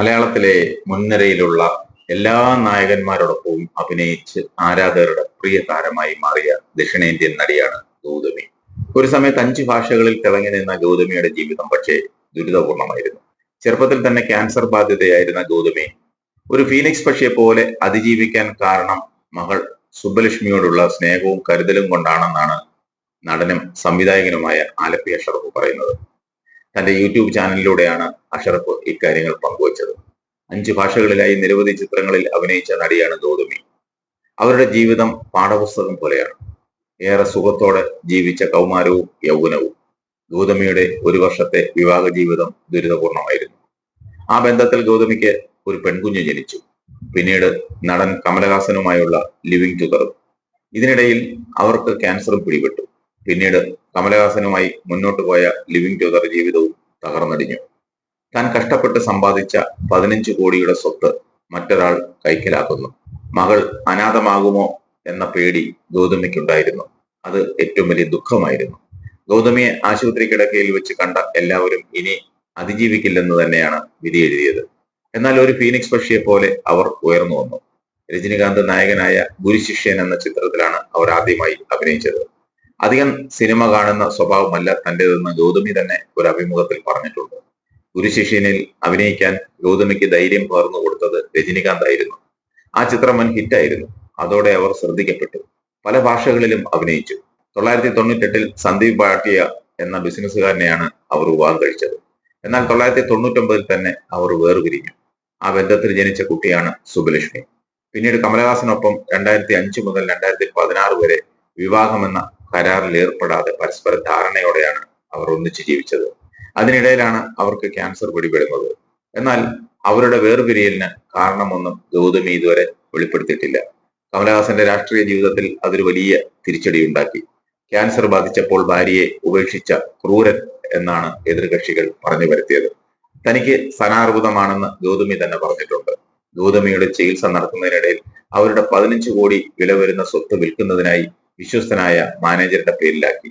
മലയാളത്തിലെ മുൻനിരയിലുള്ള എല്ലാ നായകന്മാരോടൊപ്പവും അഭിനയിച്ച് ആരാധകരുടെ പ്രിയ താരമായി മാറിയ ദക്ഷിണേന്ത്യൻ നടിയാണ് ഗൗതമി. ഒരു സമയത്ത് അഞ്ച് ഭാഷകളിൽ തിളങ്ങി നിന്ന ഗൗതമിയുടെ ജീവിതം പക്ഷേ ദുരിതപൂർണമായിരുന്നു. ചെറുപ്പത്തിൽ തന്നെ ക്യാൻസർ ബാധിതയായിരുന്ന ഗൗതമി ഒരു ഫീനിക്സ് പക്ഷിയെ പോലെ അതിജീവിക്കാൻ കാരണം മകൾ സുബ്ബലക്ഷ്മിയോടുള്ള സ്നേഹവും കരുതലും കൊണ്ടാണെന്നാണ് നടനും സംവിധായകനുമായ ആലപ്പി അഷറഫ് പറയുന്നത്. തന്റെ യൂട്യൂബ് ചാനലിലൂടെയാണ് അഷറഫ് ഇക്കാര്യങ്ങൾ പങ്കുവച്ചത്. അഞ്ച് ഭാഷകളിലായി നിരവധി ചിത്രങ്ങളിൽ അഭിനയിച്ച നടിയാണ് ഗൗതമി അവരുടെ ജീവിതം പാഠപുസ്തകം പോലെയാണ്. ഏറെ സുഖത്തോടെ ജീവിച്ച കൗമാരവും യൗവനവും. ഗൗതമിയുടെ ഒരു വർഷത്തെ വിവാഹ ജീവിതം ദുരിതപൂർണമായിരുന്നു. ആ ബന്ധത്തിൽ ഗൗതമിക്ക് ഒരു പെൺകുഞ്ഞ് ജനിച്ചു. പിന്നീട് നടൻ കമലഹാസനുമായുള്ള ലിവിംഗ് ടുഗറും ഇതിനിടയിൽ അവർക്ക് ക്യാൻസറും പിടിപെട്ടു. പിന്നീട് കമലഹാസനുമായി മുന്നോട്ട് പോയ ലിവിംഗ് ടുഗർ ജീവിതവും തകർന്നടിഞ്ഞു. താൻ കഷ്ടപ്പെട്ട് സമ്പാദിച്ച പതിനഞ്ച് കോടിയുടെ സ്വത്ത് മറ്റൊരാൾ കൈക്കലാക്കുന്നു. മകൾ അനാഥമാകുമോ എന്ന പേടി ഗൗതമിക്കുണ്ടായിരുന്നു. അത് ഏറ്റവും വലിയ ദുഃഖമായിരുന്നു. ഗൗതമിയെ ആശുപത്രി കിടക്കയിൽ വെച്ച് കണ്ട എല്ലാവരും ഇനി അതിജീവിക്കില്ലെന്ന് തന്നെയാണ് വിധി എഴുതിയത്. എന്നാൽ ഒരു ഫീനിക്സ് പക്ഷിയെ പോലെ അവർ ഉയർന്നു വന്നു. രജനികാന്ത് നായകനായ ഗുരുശിഷ്യൻ എന്ന ചിത്രത്തിലാണ് അവർ ആദ്യമായി അഭിനയിച്ചത്. അധികം സിനിമ കാണുന്ന സ്വഭാവമല്ല തന്റെതെന്ന് ഗൗതമി തന്നെ ഒരു അഭിമുഖത്തിൽ പറഞ്ഞിട്ടുണ്ട് ഗുരുശിഷ്യനിൽ അഭിനയിക്കാൻ ഗൗതമിക്ക് ധൈര്യം പകർന്നു കൊടുത്തത് രജനികാന്ത് ആയിരുന്നു ആ ചിത്രം വൻ ഹിറ്റായിരുന്നു. അതോടെ അവർ ശ്രദ്ധിക്കപ്പെട്ടു. പല ഭാഷകളിലും അഭിനയിച്ചു. തൊള്ളായിരത്തി തൊണ്ണൂറ്റെട്ടിൽ സന്ദീപ് ഭാട്ടിയ എന്ന ബിസിനസ്സുകാരനെയാണ് അവർ വിവാഹം കഴിച്ചത്. എന്നാൽ തൊള്ളായിരത്തി തൊണ്ണൂറ്റൊമ്പതിൽ തന്നെ അവർ വേർപിരിഞ്ഞു. ആ ബന്ധത്തിൽ ജനിച്ച കുട്ടിയാണ് സുബലക്ഷ്മി. പിന്നീട് കമലഹാസനൊപ്പം രണ്ടായിരത്തി അഞ്ച് മുതൽ രണ്ടായിരത്തി പതിനാറ് വരെ വിവാഹമെന്ന കരാറിൽ ഏർപ്പെടാതെ പരസ്പര ധാരണയോടെയാണ് അവർ ഒന്നിച്ചു ജീവിച്ചത്. അതിനിടയിലാണ് അവർക്ക് ക്യാൻസർ പിടിപെടുന്നത്. എന്നാൽ അവരുടെ വേർപിരിയലിന് കാരണമൊന്നും ഗൗതമി ഇതുവരെ വെളിപ്പെടുത്തിയിട്ടില്ല. കമലഹാസന്റെ രാഷ്ട്രീയ ജീവിതത്തിൽ അതൊരു വലിയ തിരിച്ചടിയുണ്ടാക്കി. ക്യാൻസർ ബാധിച്ചപ്പോൾ ഭാര്യയെ ഉപേക്ഷിച്ച ക്രൂരൻ എന്നാണ് എതിർകക്ഷികൾ പറഞ്ഞു വരുത്തിയത്. തനിക്ക് സനാർബുദമാണെന്ന് ഗൗതമി തന്നെ പറഞ്ഞിട്ടുണ്ട്. ഗൗതമിയുടെ ചികിത്സ നടത്തുന്നതിനിടയിൽ അവരുടെ പതിനഞ്ച് കോടി വില വരുന്ന സ്വത്ത് വിൽക്കുന്നതിനായി വിശ്വസ്തനായ മാനേജറുടെ പേരിലാക്കി.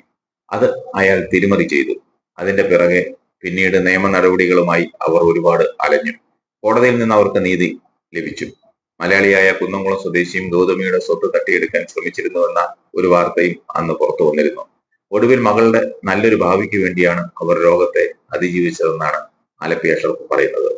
അത് അയാൾ തിരിമറി ചെയ്തു. അതിന്റെ പിറകെ പിന്നീട് നിയമ നടപടികളുമായി അവർ ഒരുപാട് അലഞ്ഞു. കോടതിയിൽ നിന്ന് അവർക്ക് നീതി ലഭിച്ചു. മലയാളിയായ കുന്നംകുളം സ്വദേശിയും ഗൗതമിയുടെ സ്വത്ത് തട്ടിയെടുക്കാൻ ശ്രമിച്ചിരുന്നുവെന്ന ഒരു വാർത്തയും അന്ന് പുറത്തു വന്നിരുന്നു. ഒടുവിൽ മകളുടെ നല്ലൊരു ഭാവിക്ക് വേണ്ടിയാണ് അവർ രോഗത്തെ അതിജീവിച്ചതെന്നാണ് ആലപ്പി പറയുന്നത്.